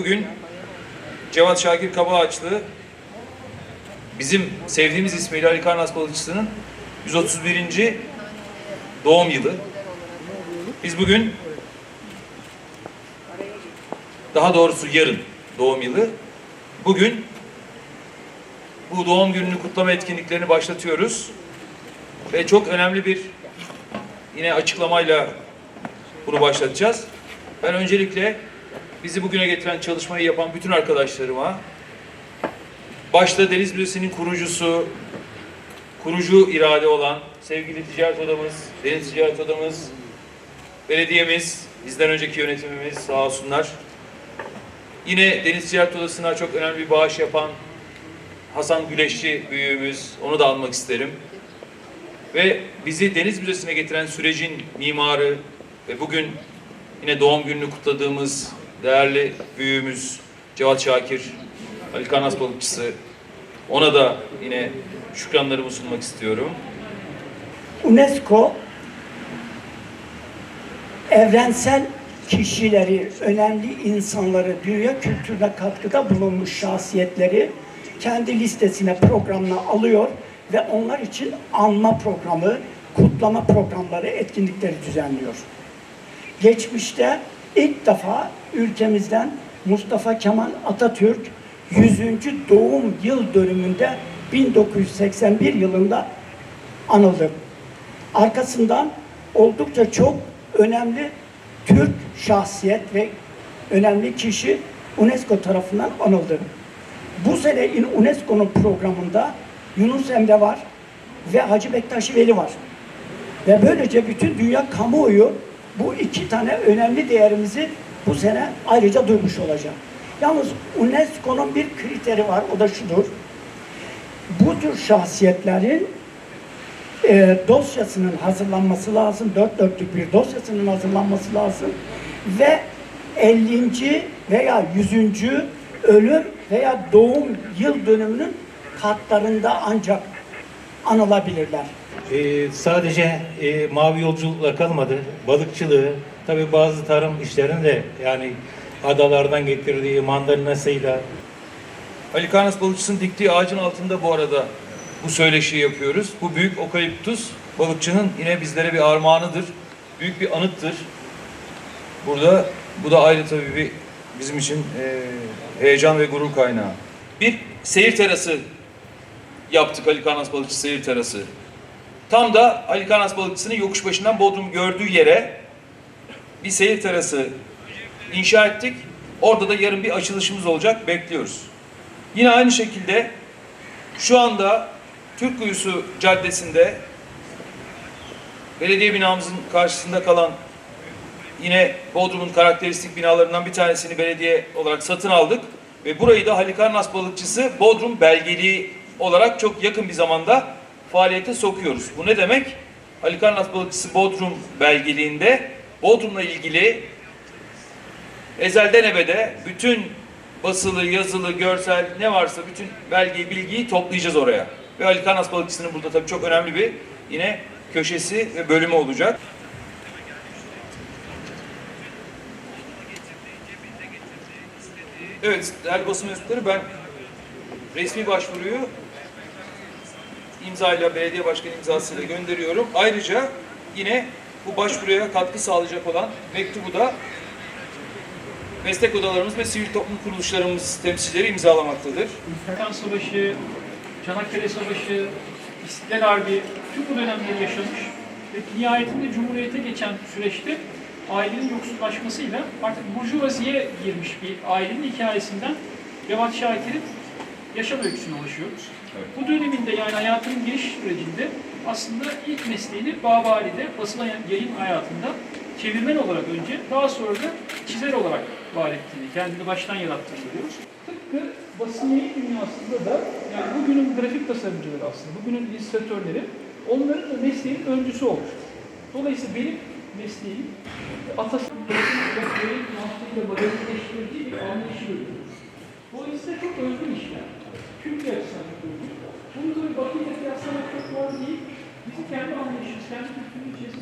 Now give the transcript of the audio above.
bugün Cevat Şakir Kabaağaçlı bizim sevdiğimiz ismiyle Ali Karnas Balıkçısı'nın 131. doğum yılı. Biz bugün daha doğrusu yarın doğum yılı. Bugün bu doğum gününü kutlama etkinliklerini başlatıyoruz. Ve çok önemli bir yine açıklamayla bunu başlatacağız. Ben öncelikle bizi bugüne getiren çalışmayı yapan bütün arkadaşlarıma, başta Deniz Müzesi'nin kurucusu, kurucu irade olan sevgili ticaret odamız, Deniz Ticaret Odamız, belediyemiz, bizden önceki yönetimimiz sağ olsunlar. Yine Deniz Ticaret Odası'na çok önemli bir bağış yapan Hasan Güleşçi büyüğümüz, onu da almak isterim. Ve bizi Deniz Müzesi'ne getiren sürecin mimarı ve bugün yine doğum gününü kutladığımız değerli büyüğümüz Cevat Şakir, Ali Karnas balıkçısı. Ona da yine şükranlarımı sunmak istiyorum. UNESCO evrensel kişileri, önemli insanları, dünya kültürüne katkıda bulunmuş şahsiyetleri kendi listesine, programına alıyor ve onlar için anma programı, kutlama programları, etkinlikleri düzenliyor. Geçmişte ilk defa ülkemizden Mustafa Kemal Atatürk 100. doğum yıl dönümünde 1981 yılında anıldı. Arkasından oldukça çok önemli Türk şahsiyet ve önemli kişi UNESCO tarafından anıldı. Bu sene UNESCO'nun programında Yunus Emre var ve Hacı Bektaş Veli var. Ve böylece bütün dünya kamuoyu bu iki tane önemli değerimizi bu sene ayrıca duymuş olacak. Yalnız UNESCO'nun bir kriteri var, o da şudur. Bu tür şahsiyetlerin e, dosyasının hazırlanması lazım. Dört dörtlük bir dosyasının hazırlanması lazım. Ve 50. veya 100. ölüm veya doğum yıl dönümünün katlarında ancak anılabilirler. Ee, sadece e, mavi yolculukla kalmadı. Balıkçılığı, tabi bazı tarım işlerini de yani adalardan getirdiği mandalinasıyla Ali Karnas balıkçısının diktiği ağacın altında bu arada bu söyleşiyi yapıyoruz. Bu büyük okaliptus balıkçının yine bizlere bir armağanıdır. Büyük bir anıttır. Burada bu da ayrı tabii bir bizim için eee, heyecan ve gurur kaynağı. Bir seyir terası yaptık Ali Karnas balıkçı seyir terası. Tam da Ali Karnas balıkçısının yokuş başından Bodrum gördüğü yere bir seyir terası inşa ettik. Orada da yarın bir açılışımız olacak. Bekliyoruz. Yine aynı şekilde şu anda Türk Kuyusu Caddesi'nde belediye binamızın karşısında kalan yine Bodrum'un karakteristik binalarından bir tanesini belediye olarak satın aldık. Ve burayı da Halikarnas balıkçısı Bodrum belgeliği olarak çok yakın bir zamanda faaliyete sokuyoruz. Bu ne demek? Halikarnas balıkçısı Bodrum belgeliğinde Bodrum'la ilgili ezelden ebede bütün basılı, yazılı, görsel ne varsa bütün belgeyi, bilgiyi toplayacağız oraya. Ve Ali Karnas balıkçısının burada tabii çok önemli bir yine köşesi ve bölümü olacak. Evet, değerli basın mensupları ben resmi başvuruyu imzayla, belediye başkanı imzasıyla gönderiyorum. Ayrıca yine bu başvuruya katkı sağlayacak olan mektubu da meslek odalarımız ve sivil toplum kuruluşlarımız temsilcileri imzalamaktadır. Balkan Savaşı, Çanakkale Savaşı, İstiklal Harbi tüm bu dönemleri yaşamış ve nihayetinde Cumhuriyet'e geçen süreçte ailenin yoksullaşmasıyla artık burjuvaziye girmiş bir ailenin hikayesinden Cevat Şakir'in yaşam öyküsüne ulaşıyoruz. Bu döneminde yani hayatının giriş sürecinde aslında ilk mesleğini Babali'de basılan yayın hayatında çevirmen olarak önce daha sonra da çizer olarak var ettiğini, kendini baştan yarattığını görüyoruz. Tıpkı basın yayın dünyasında da yani bugünün grafik tasarımcıları aslında, bugünün illüstratörleri onların da mesleğinin öncüsü olmuş. Dolayısıyla benim mesleğim atasının yayın mantığıyla modernleştirici bir anlayışı görüyoruz. Dolayısıyla çok özgün işler. Türkiye açısından. Bunu tabii Batı ile kıyaslamak çok doğru değil. Bizim kendi anlayışımız, kendi kültürümüz içerisinde